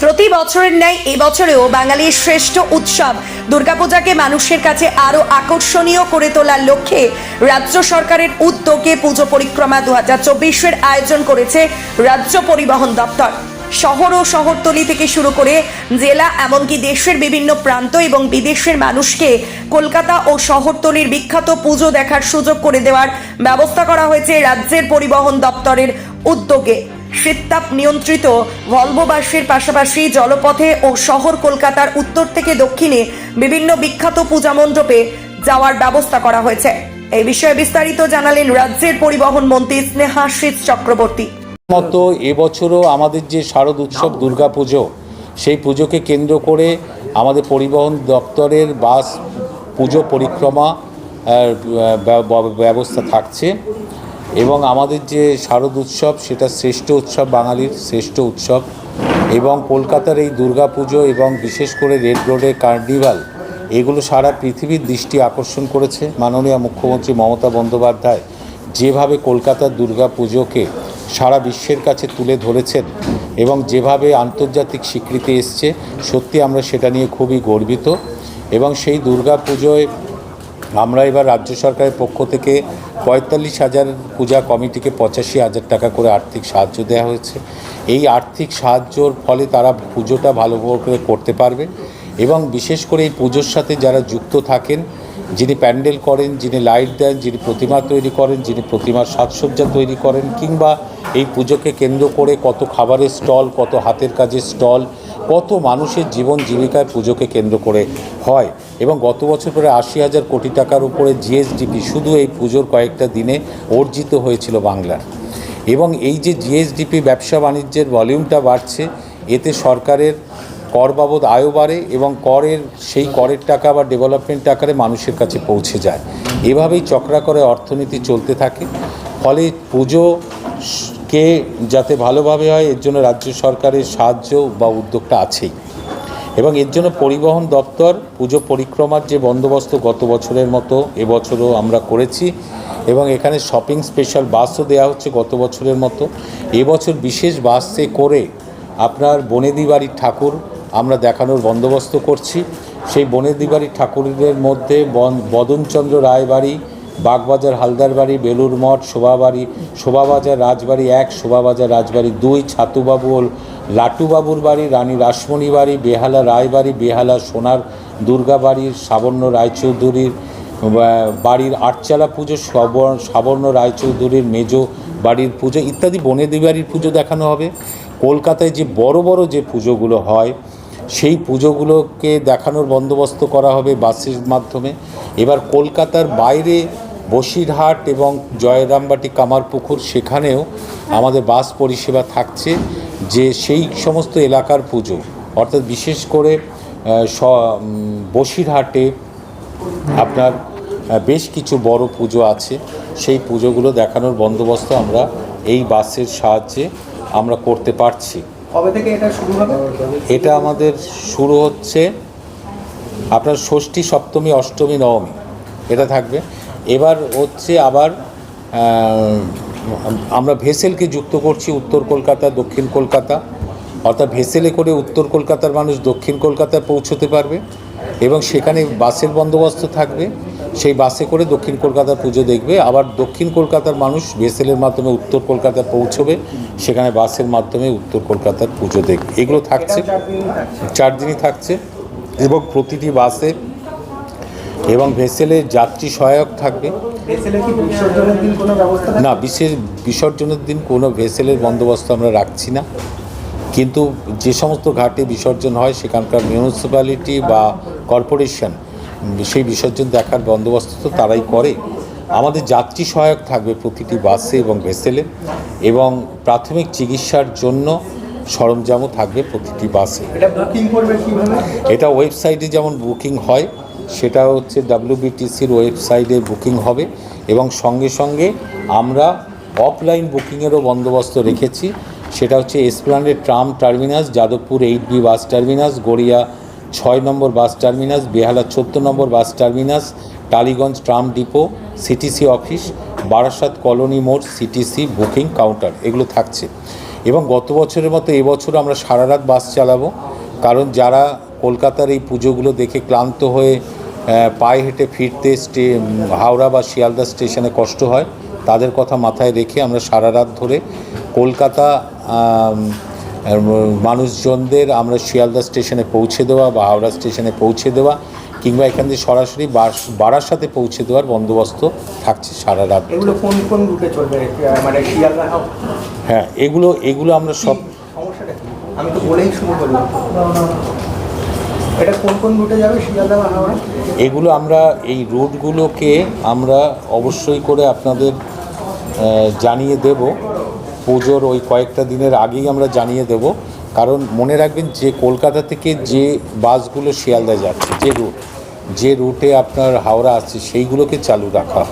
প্রতি বছরের ন্যায় এবছরেও বাঙালির শ্রেষ্ঠ উৎসব। দুর্গাপূজাকে মানুষের কাছে আরও আকর্ষণীয় করে তোলার লক্ষ্যে রাজ্য সরকারের উদ্যোগে পুজো পরিক্রমা দু হাজার চব্বিশের আয়োজন করেছে রাজ্য পরিবহন দপ্তর। শহর ও শহরতলি থেকে শুরু করে জেলা এমনকি দেশের বিভিন্ন প্রান্ত এবং বিদেশের মানুষকে কলকাতা ও শহরতলির বিখ্যাত পুজো দেখার সুযোগ করে দেওয়ার ব্যবস্থা করা হয়েছে রাজ্যের পরিবহন দপ্তরের উদ্যোগে। শীততাপ নিয়ন্ত্রিত ভলভো বাসের পাশাপাশি জলপথে ও শহর কলকাতার উত্তর থেকে দক্ষিণে বিভিন্ন বিখ্যাত পূজা মণ্ডপে যাওয়ার ব্যবস্থা করা হয়েছে। এই বিষয়ে বিস্তারিত জানালেন রাজ্যের পরিবহন মন্ত্রী স্নেহা স্নেহাশিস চক্রবর্তী। মতো এবছরও আমাদের যে শারদ উৎসব দুর্গা পুজো সেই পুজোকে কেন্দ্র করে আমাদের পরিবহন দপ্তরের বাস পুজো পরিক্রমা ব্যবস্থা থাকছে। এবং আমাদের যে শারদ উৎসব, সেটা শ্রেষ্ঠ উৎসব বাঙালির শ্রেষ্ঠ উৎসব এবং কলকাতার এই দুর্গা পুজো এবং বিশেষ করে রেড রোডের কার্নিভাল, এগুলো সারা পৃথিবীর দৃষ্টি আকর্ষণ করেছে। মাননীয় মুখ্যমন্ত্রী মমতা বন্দ্যোপাধ্যায় যেভাবে কলকাতার দুর্গা পুজোকে সারা বিশ্বের কাছে তুলে ধরেছেন এবং যেভাবে আন্তর্জাতিক স্বীকৃতি এসছে, সত্যি আমরা সেটা নিয়ে খুবই গর্বিত এবং সেই দুর্গা পুজোয় আমরা এবার রাজ্য সরকারের পক্ষ থেকে পঁয়তাল্লিশ হাজার পূজা কমিটিকে পঁচাশি হাজার টাকা করে আর্থিক সাহায্য দেওয়া হয়েছে। এই আর্থিক সাহায্যর ফলে তারা পুজোটা ভালো করে করতে পারবে এবং বিশেষ করে এই পুজোর সাথে যারা যুক্ত থাকেন, যিনি প্যান্ডেল করেন, যিনি লাইট দেন, যিনি প্রতিমা তৈরি করেন, যিনি প্রতিমার সাজসজ্জা তৈরি করেন কিংবা এই পুজোকে কেন্দ্র করে কত খাবারের স্টল, কত হাতের কাজের স্টল কত মানুষের জীবন জীবিকায় পুজোকে কেন্দ্র করে হয় এবং গত বছর প্রায় আশি হাজার কোটি টাকার উপরে জিএসডিপি শুধু এই পুজোর কয়েকটা দিনে অর্জিত হয়েছিল বাংলার। এবং এই যে জিএসডিপি ব্যবসা বাণিজ্যের ভলিউমটা বাড়ছে, এতে সরকারের কর বাবদ আয়ও বাড়ে এবং করের সেই করের টাকা বা ডেভেলপমেন্ট টাকারে মানুষের কাছে পৌঁছে যায়। এভাবেই চক্রাকরে অর্থনীতি চলতে থাকে। ফলে পুজো কে যাতে ভালোভাবে হয়, এর জন্য রাজ্য সরকারের সাহায্য বা উদ্যোগটা আছেই। এবং এর জন্য পরিবহন দপ্তর, পুজো পরিক্রমার যে বন্দোবস্ত গত বছরের মতো এবছরও আমরা করেছি। এবং এখানে শপিং স্পেশাল বাসও দেওয়া হচ্ছে গত বছরের মতো। এবছর বিশেষ বাসে করে আপনার বনেদি বাড়ির ঠাকুর আমরা দেখানোর বন্দোবস্ত করছি। সেই বনেদি বাড়ির ঠাকুরের মধ্যে বদনচন্দ্র রায় বাড়ি বাগবাজার হালদার বাড়ি বেলুর মঠ, শোভাবাড়ি, শোভাবাজার রাজবাড়ি এক, শোভাবাজার রাজবাড়ি দুই ছাতুবাবু লাটুবাবুর বাড়ি, রানী রাসমণি বাড়ি, বেহালা রায়বাড়ি বেহালা সোনার দুর্গা বাড়ির সাবর্ণ রায়চৌধুরীর বাড়ির আটচালা পুজো সবর- সাবর্ণ রায়চৌধুরীর মেজ বাড়ির পুজো ইত্যাদি বনেদি বাড়ির পুজো দেখানো হবে। কলকাতায় যে বড় বড় যে পুজোগুলো হয়, সেই পুজোগুলোকে দেখানোর বন্দোবস্ত করা হবে বাসের মাধ্যমে। এবার কলকাতার বাইরে বসিরহাট এবং জয়রামবাটি কামারপুকুর সেখানেও আমাদের বাস পরিষেবা থাকছে যে সেই সমস্ত এলাকার পুজো। অর্থাৎ বিশেষ করে স- বসিরহাটে আপনার বেশ কিছু বড় পুজো আছে। সেই পুজোগুলো দেখানোর বন্দোবস্ত আমরা এই বাসের সাহায্যে আমরা করতে পারছি। এটা আমাদের শুরু হচ্ছে আপনার ষষ্ঠী সপ্তমী অষ্টমী নবমী। এটা থাকবে। এবার হচ্ছে আবার আমরা ভেসেলকে যুক্ত করছি উত্তর কলকাতা দক্ষিণ কলকাতা। অর্থাৎ ভেসেলে করে উত্তর কলকাতার মানুষ দক্ষিণ কলকাতায় পৌঁছতে পারবে এবং সেখানে বাসের বন্দোবস্ত থাকবে। সেই বাসে করে দক্ষিণ কলকাতার পুজো দেখবে। আবার দক্ষিণ কলকাতার মানুষ ভেসেলের মাধ্যমে উত্তর কলকাতায় পৌঁছবে। সেখানে বাসের মাধ্যমে উত্তর কলকাতার পুজো দেখবে। এগুলো থাকছে। চার দিন থাকছে। চার দিনই থাকছে এবং প্রতিটি বাসে এবং ভেসেলে যাত্রী সহায়ক থাকবে? না বিশেষ বিসর্জনের দিন কোনো ভেসেলের বন্দোবস্ত আমরা রাখছি না। কিন্তু যে সমস্ত ঘাটে বিসর্জন হয় সেখানকার মিউনিসিপ্যালিটি বা কর্পোরেশন সেই বিসর্জন দেখার বন্দোবস্ত তো তারাই করে। আমাদের যাত্রী সহায়ক থাকবে প্রতিটি বাসে এবং ভেসেলে এবং প্রাথমিক চিকিৎসার জন্য সরঞ্জামও থাকবে প্রতিটি বাসে। এটা ওয়েবসাইটে যেমন বুকিং হয় সেটা হচ্ছে ডাব্লিউবিটিসির ওয়েবসাইটে বুকিং হবে এবং সঙ্গে সঙ্গে আমরা অফলাইন বুকিংয়েরও বন্দোবস্ত রেখেছি। সেটা হচ্ছে Esplanade tram terminus, Jadavpur eight B bus terminus, Garia ছয় নম্বর বাস টার্মিনাস, বেহালা চোদ্দ নম্বর bus terminus, Tollygunge tram depot, CTC office, Barasat colony মোড়, সিটিসি বুকিং কাউন্টার, এগুলো থাকছে। এবং গত বছরের মতো এবছর আমরা সারা রাত বাস চালাবো। কারণ যারা কলকাতার এই পুজোগুলো দেখে ক্লান্ত হয়ে পায়ে হেঁটে ফিরতে স্টে হাওড়া বা শিয়ালদা স্টেশনে কষ্ট হয়। তাদের কথা মাথায় রেখে আমরা সারা রাত ধরে কলকাতা মানুষজনদের আমরা শিয়ালদা স্টেশনে পৌঁছে দেওয়া বা হাওড়া স্টেশনে পৌঁছে দেওয়া কিংবা এখান থেকে সরাসরি বাস সাথে পৌঁছে দেওয়ার বন্দোবস্ত থাকছে সারা রাত এগুলো কোন কোন রুটে চলবে? মানে শিয়ালদা হ্যাঁ এগুলো এগুলো আমরা সব সমস্যাটা আমি তো বলেই শুরু করলাম। এটা কোন কোন রুটে যাবে শিয়ালদা এগুলো আমরা এই রুটগুলোকে আমরা অবশ্যই করে আপনাদের জানিয়ে দেব। পুজোর ওই কয়েকটা দিনের আগেই আমরা জানিয়ে দেব। কারণ মনে রাখবেন যে কলকাতা থেকে যে বাসগুলো শিয়ালদা যাচ্ছে যে রুট যে রুটে আপনার হাওড়া আছে সেইগুলোকে চালু রাখা।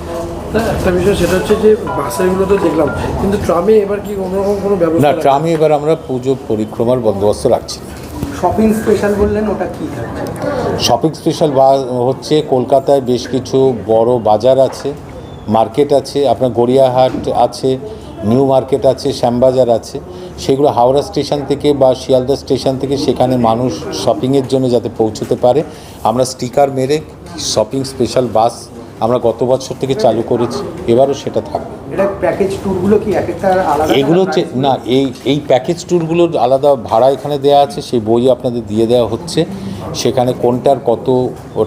না, একটা বিষয় সেটা হচ্ছে যে বাসেরগুলো তো দেখলাম কিন্তু ট্রামে এবার কি অন্যরকম কোনো না ব্যবস্থা রাখা- ট্রামে এবার আমরা পুজো পরিক্রমার বন্দোবস্ত রাখছি না। শপিং স্পেশাল বললেন, ওটা কি শপিং স্পেশাল বা হচ্ছে কলকাতায় বেশ কিছু বড় বাজার আছে মার্কেট আছে, আপনার গড়িয়াহাট আছে নিউ মার্কেট আছে, শ্যামবাজার আছে, সেগুলো হাওড়া স্টেশন থেকে বা শিয়ালদা স্টেশন থেকে সেখানে মানুষ শপিংয়ের জন্য যাতে পৌঁছতে পারে। আমরা স্টিকার মেরে শপিং স্পেশাল বাস আমরা গত বছর থেকে চালু করেছি এবারও সেটা থাকবে। এগুলো হচ্ছে না এই এই প্যাকেজ ট্যুরগুলোর আলাদা ভাড়া এখানে দেওয়া আছে সেই বই আপনাদের দিয়ে দেওয়া হচ্ছে। সেখানে কোনটার কত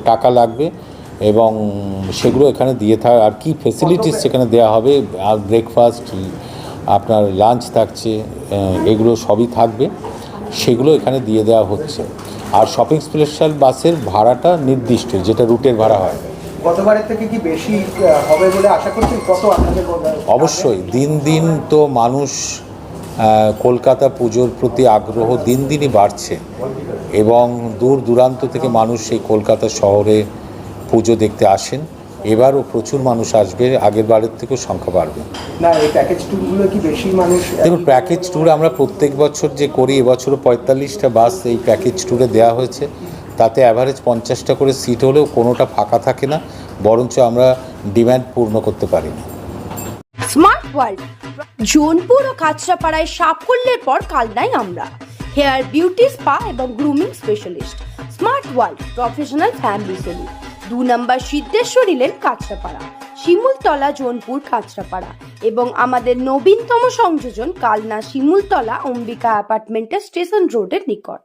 টাকা লাগবে এবং সেগুলো এখানে দিয়ে থাকে আর কি ফেসিলিটিস সেখানে দেওয়া হবে আর ব্রেকফাস্ট আপনার লাঞ্চ থাকছে এগুলো সবই থাকবে। সেগুলো এখানে দিয়ে দেওয়া হচ্ছে। আর শপিং স্পেশাল বাসের ভাড়াটা নির্দিষ্ট যেটা রুটের ভাড়া হয়। গতবারের থেকে কি বেশি হবে বলে আশা করছেন? কত আপনাদের অবশ্যই দিন দিন তো মানুষ কলকাতা পুজোর প্রতি আগ্রহ দিন দিনই বাড়ছে। এবং দূর দূরান্ত থেকে মানুষ এই কলকাতা শহরে পুজো দেখতে আসেন। এবারও প্রচুর মানুষ আসবে আগের বারের থেকেও সংখ্যা বাড়বে। না এই প্যাকেজ ট্যুরগুলো কি বেশি মানুষ দেখুন প্যাকেজ ট্যুর আমরা প্রত্যেক বছর যে করি এবছরও পঁয়তাল্লিশটা বাস এই প্যাকেজ ট্যুরে দেওয়া হয়েছে। তাতে অ্যাভারেজ পঞ্চাশটা করে সিট হলেও কোনোটা ফাঁকা থাকে না, বরঞ্চ আমরা ডিম্যান্ড পূর্ণ করতে পারি না। স্মার্ট ওয়ার্ল্ড জোনপুর ও কাঁচরাপাড়ায় সাফল্যের পর কালনাই আমরা। হেয়ার বিউটি স্পা এবং grooming specialist smart world professional family salon দু নম্বর সিদ্ধেশ্বরী লেন কাঁচরাপাড়া শিমুলতলা জোনপুর কাঁচরাপাড়া এবং আমাদের নবীনতম সংযোজন কালনা শিমুলতলা অম্বিকা অ্যাপার্টমেন্টের স্টেশন রোডের নিকট।